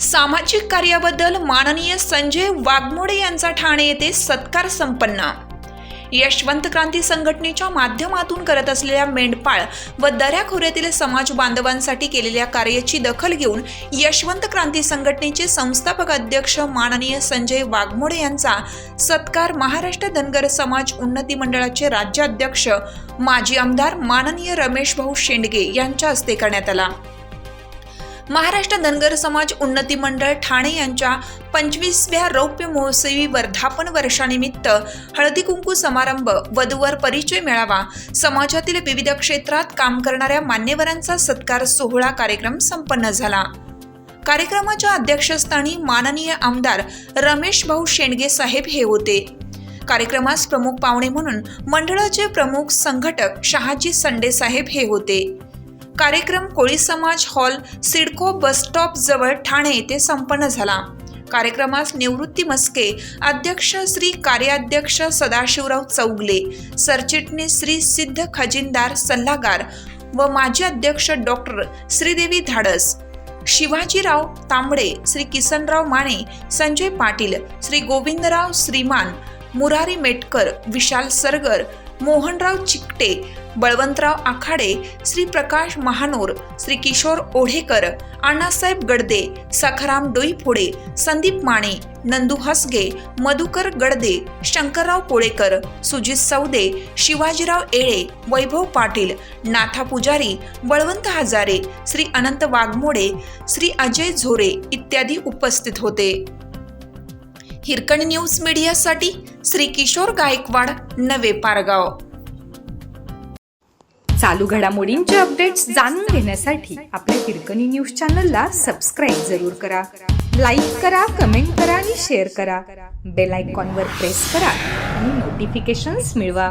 सामाजिक कार्याबद्दल माननीय संजय वाघमोडे यांचा ठाणे येथे सत्कार संपन्न. यशवंत क्रांती संघटनेच्या माध्यमातून करत असलेल्या मेंढपाळ व दऱ्याखोऱ्यातील समाज बांधवांसाठी केलेल्या कार्याची दखल घेऊन यशवंत क्रांती संघटनेचे संस्थापक अध्यक्ष माननीय संजय वाघमोडे यांचा सत्कार महाराष्ट्र धनगर समाज उन्नती मंडळाचे राज्याध्यक्ष माजी आमदार माननीय रमेश भाऊ शेंडगे यांच्या हस्ते करण्यात आला. महाराष्ट्र धनगर समाज उन्नती मंडळ ठाणे यांच्या पंचवीसव्या रौप्य महोत्सवी वर्धापन वर्षानिमित्त हळदी कुंकू समारंभ वधूवर परिचय मेळावा समाजातील विविध क्षेत्रात काम करणाऱ्या मान्यवरांचा सत्कार सोहळा कार्यक्रम संपन्न झाला. कार्यक्रमाच्या अध्यक्षस्थानी माननीय आमदार रमेश भाऊ शेंडगे साहेब हे होते. कार्यक्रमास प्रमुख पाहुणे म्हणून मंडळाचे प्रमुख संघटक शहाजी संडे साहेब हे होते. कार्यक्रम कोळी समाज हॉल सिडको बस स्टॉप जवळ ठाणे येथे संपन्न झाला. कार्यक्रमास निवृत्ती मस्के अध्यक्ष श्री कार्याध्यक्ष सदाशिवराव चौगले सरचिटणीस श्री सिद्ध खजिनदार सल्लागार व माजी अध्यक्ष डॉक्टर श्रीदेवी धाडस शिवाजीराव तांबडे श्री किसनराव माने संजय पाटील श्री गोविंदराव श्रीमान मुरारी मेटकर विशाल सरगर मोहनराव चिकटे बळवंतराव आखाडे श्री प्रकाश महानोर श्री किशोर ओढेकर अण्णासाहेब गडदे सखाराम डोईफोडे संदीप माने नंदू हसगे मधुकर गडदे शंकरराव पोळेकर सुजित सौदे शिवाजीराव येळे वैभव पाटील नाथा पुजारी बळवंत हजारे श्री अनंत वाघमोडे श्री अजय झोरे इत्यादी उपस्थित होते. हिरकणी न्यूज मीडियासाठी श्री किशोर गायकवाड नवे पारगाव. चालू घडामोडींचे अपडेट्स जाणून घेण्यासाठी आपल्या हिरकणी न्यूज चॅनलला सबस्क्राईब जरूर करा. लाईक करा कमेंट करा आणि शेअर करा. बेल आयकॉनवर प्रेस करा आणि नोटिफिकेशन्स मिळवा.